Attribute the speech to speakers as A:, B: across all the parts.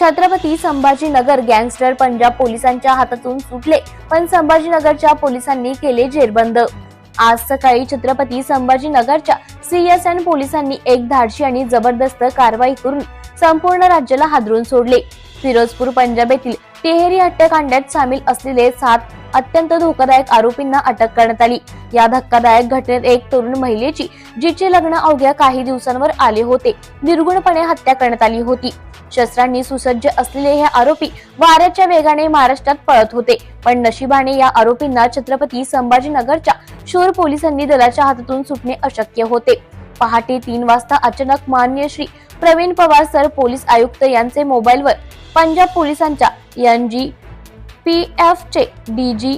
A: Chhatrapati Sambhajinagar gangster Punjab पोलिसांच्या हातातून सुटले पण संभाजीनगरच्या पोलिसांनी केले जेरबंद. आज सकाळी छत्रपती संभाजीनगरच्या सीएसएन पोलिसांनी एक धाडशी आणि जबरदस्त कारवाई करून संपूर्ण राज्याला हादरून सोडले. फिरोजपूर पंजाब येथील तिहेरी हत्याकांडात सामील असलेले सात अत्यंत धोकादायक आरोपींना अटक करण्यात आली. या धक्कादायक घटनेत एक तरुण महिलेची जिचे लग्न अवघ्या काही दिवसांवर आले होते निर्गुणपणे हत्या करण्यात आली होती. शस्त्रांनी सुसज्ज असलेले हे आरोपी वाऱ्याच्या वेगाने महाराष्ट्रात पळत होते. पण नशिबाने या आरोपींना छत्रपती संभाजीनगरच्या शोर पोलिसांनी दलाच्या हातातून सुटणे अशक्य होते. पहाटे तीन वाजता अचानक मान्य श्री प्रवीण पवार सर पोलीस आयुक्त यांचे मोबाईलवर पंजाब पोलिसांच्या एन जी पी एफ चे डीजी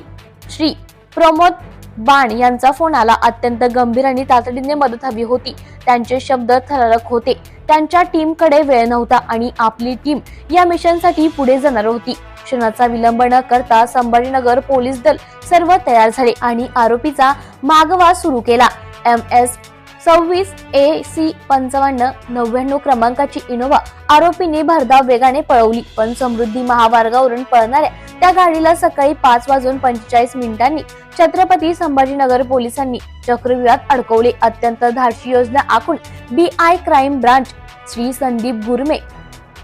A: श्री प्रमोद बाण यांचा फोन आला. अत्यंत गंभीर आणि तातडीने मदत हवी होती. त्यांचे शब्द थरारक होते. त्यांच्या टीमकडे वेळ नव्हता आणि आपली टीम या मिशनसाठी पुढे जाणार होती. क्षणाचा विलंब न करता संभाजीनगर पोलीस दल सर्व तयार झाले आणि आरोपीचा मागवा सुरू केला. एम एस सव्वीस ए सी पंचावन्न नव्याण्णव क्रमांकाची इनोवा आरोपीने भरधाव वेगाने पळवली. पण समृद्धी महामार्गावरून पळणाऱ्या त्या गाडीला सकाळी पाच वाजून पंचेचाळीस मिनिटांनी छत्रपती संभाजीनगर पोलिसांनी चक्रव्यूहात अडकवले. अत्यंत धाडशी योजना आखून B I crime branch Shri Sandeep Gurme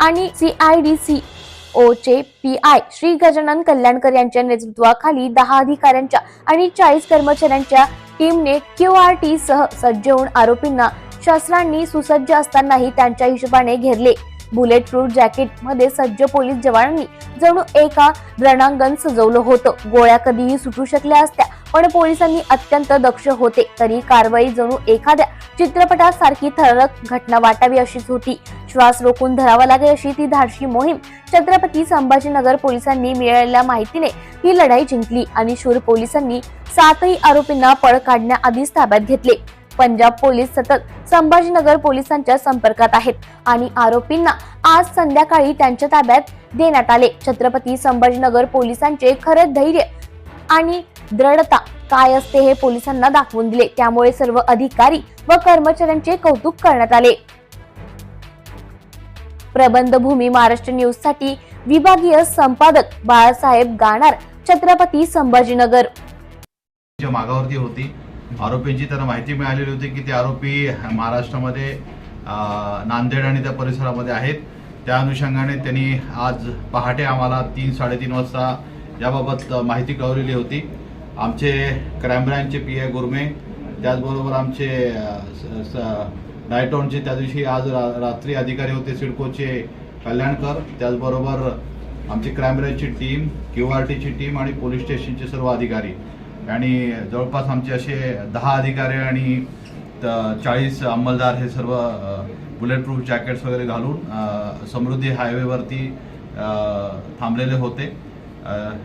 A: आणि सी आय डी सी ओचे पी आय श्री गजानन कल्याणकर यांच्या नेतृत्वाखाली दहा अधिकाऱ्यांच्या आणि चाळीस कर्मचाऱ्यांच्या टीमने क्यू आर टी सह सज्ज होऊन आरोपींना शस्त्रांनी सुसज्ज असतानाही त्यांच्या हिशोबाने घेरले. बुलेट प्रूफ जॅकेटमध्ये सज्ज पोलीस जवानांनी जणू एका रणांगण सजवलं होतं. गोळ्या कधीही सुटू शकल्या असत्या पण पोलिसांनी अत्यंत दक्ष होते. तरी कारवाई जणू एखाद्या चित्रपटासारखी थरक घटना वाटावी अशीच होती. श्वास रोखून धरावा लागेल अशी ती धाडशी मोहीम छत्रपती संभाजीनगर पोलिसांनी मिळालेल्या माहितीने ही लढाई जिंकली आणि शूर पोलिसांनी सातही आरोपींना पळ काढण्याआधीच ताब्यात घेतले. पंजाब पोलीस सतत संभाजीनगर पोलिसांच्या संपर्कात आहेत आणि आरोपींना आज संध्याकाळी त्यांच्या ताब्यात देण्यात आले. छत्रपती संभाजीनगर पोलिसांचे खरे धैर्य आणि दृढता काय असते हे पोलिसांना दाखवून दिले. त्यामुळे सर्व अधिकारी व कर्मचाऱ्यांचे कौतुक करण्यात आले. प्रबंधभूमी महाराष्ट्र न्यूजसाठी विभागीय संपादक बाळासाहेब गाणार छत्रपती संभाजीनगर.
B: मागावरती होती आरोपींची त्यांना माहिती मिळालेली होती की ते आरोपी महाराष्ट्रामध्ये नांदेड आणि त्या परिसरामध्ये आहेत. त्या अनुषंगाने त्यांनी आज पहाटे आम्हाला तीन साडेतीन वाजता याबाबत माहिती कळवलेली होती. आमचे क्राईम ब्रँचचे पी आय गुरमे त्याचबरोबर आमचे स- स- नायटॉनचे त्या दिवशी आज रा- रात्री अधिकारी होते सिडकोचे कल्याणकर. त्याचबरोबर आमची क्राईम ब्रँचची टीम क्यू आर टीची टीम आणि पोलीस स्टेशनचे सर्व अधिकारी. आणि जवळपास आमचे असे दहा अधिकारी आणि चाळीस अंमलदार हे सर्व बुलेट प्रूफ जॅकेट्स वगैरे घालून समृद्धी हायवेवरती थांबलेले होते.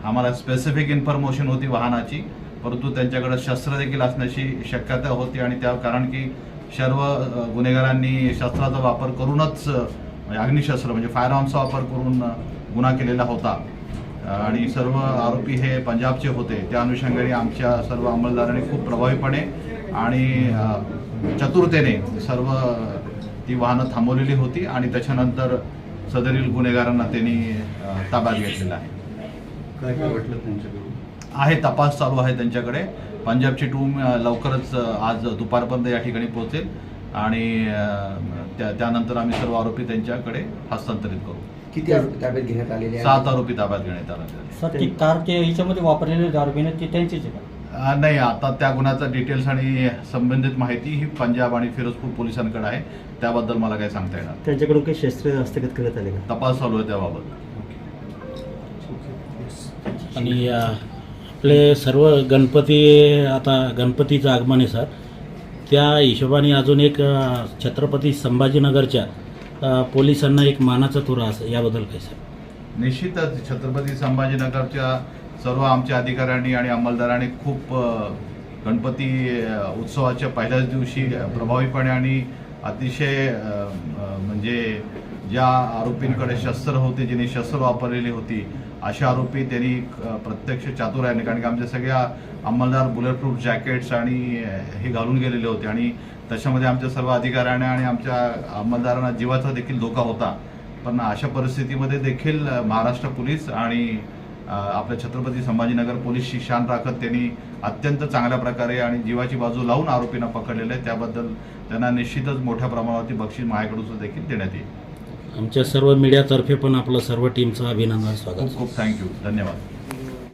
B: आम्हाला स्पेसिफिक इन्फॉर्मेशन होती वाहनाची परंतु त्यांच्याकडे शस्त्र देखील असण्याची शक्यता होती आणि त्या कारण की सर्व गुन्हेगारांनी शस्त्राचा वापर करूनच म्हणजे अग्निशस्त्र म्हणजे फायर आर्म्सचा वापर करून गुन्हा केलेला होता. आणि सर्व आरोपी हे पंजाबचे होते. त्या अनुषंगाने आमच्या सर्व अंमलदारांनी खूप प्रभावीपणे आणि चतुरतेने सर्व ती वाहनं थांबवलेली होती आणि त्याच्यानंतर सदरील गुन्हेगारांना त्यांनी ताब्यात घेतलेलं आहे. आहे तपास चालू आहे त्यांच्याकडे. पंजाबची टीम लवकरच आज दुपारपर्यंत या ठिकाणी पोहोचेल. आणि त्या त्यानंतर आम्ही सर्व आरोपी त्यांच्याकडे हस्तांतरित करू.
C: किती आरोपी ताब्यात घेण्यात आलेले आहेत?
B: सात आरोपी ताब्यात घेण्यात आले
D: सर ती कार ते ह्याच्यामध्ये वापरलेले दारुबिने ती त्यांचीच आहे का?
B: अ, नाही आता त्या गुन्ह्याचा डिटेल्स आणि संबंधित माहिती ही पंजाब आणि फिरोजपूर पोलिसांकडे आहे. त्याबद्दल मला काही सांगता येणार नाही.
D: त्यांच्याकडून काही शस्त्र हस्तगत करण्यात आले का?
B: तपास चालू आहे त्याबाबत.
E: आणि अ, आपले सर्व गणपती आता गणपतीचं आगमन आहे सर. त्या हिशोबाने अजून एक छत्रपती संभाजीनगरच्या पोलिसांना एक मानाचा तुरा असं याबद्दल काय सर
B: निश्चितच छत्रपती संभाजीनगरच्या सर्व आमच्या अधिकाऱ्यांनी आणि अंमलदारांनी खूप गणपती उत्सवाच्या पहिल्याच दिवशी प्रभावीपणे आणि अतिशय म्हणजे ज्या आरोपींकडे शस्त्र होते ज्यांनी शस्त्र वापरलेली होती अशा आरोपी त्यांनी प्रत्यक्ष प्रत्यक्ष चातुर्याने कारण की आमच्या सगळ्या अंमलदार बुलेट प्रूफ जॅकेट्स आणि हे घालून गेलेले होते. आणि त्याच्यामध्ये आमच्या सर्व अधिकाऱ्यांना आणि आमच्या अंमलदारांना जीवाचा देखील धोका होता. पण अशा परिस्थितीमध्ये देखील महाराष्ट्र पोलीस आणि आपल्या छत्रपती संभाजीनगर पोलीसची शान राखत त्यांनी अत्यंत चांगल्या प्रकारे आणि जीवाची बाजू लावून आरोपींना पकडलेलं. आहे त्याबद्दल त्यांना निश्चितच मोठ्या प्रमाणावरती बक्षीस माझ्याकडून देखील देण्यात येईल.
E: आमच्या सर्व मीडियातर्फे पण आपलं सर्व टीमचं अभिनंदन स्वागत.
B: खूप खूप थँक्यू. धन्यवाद.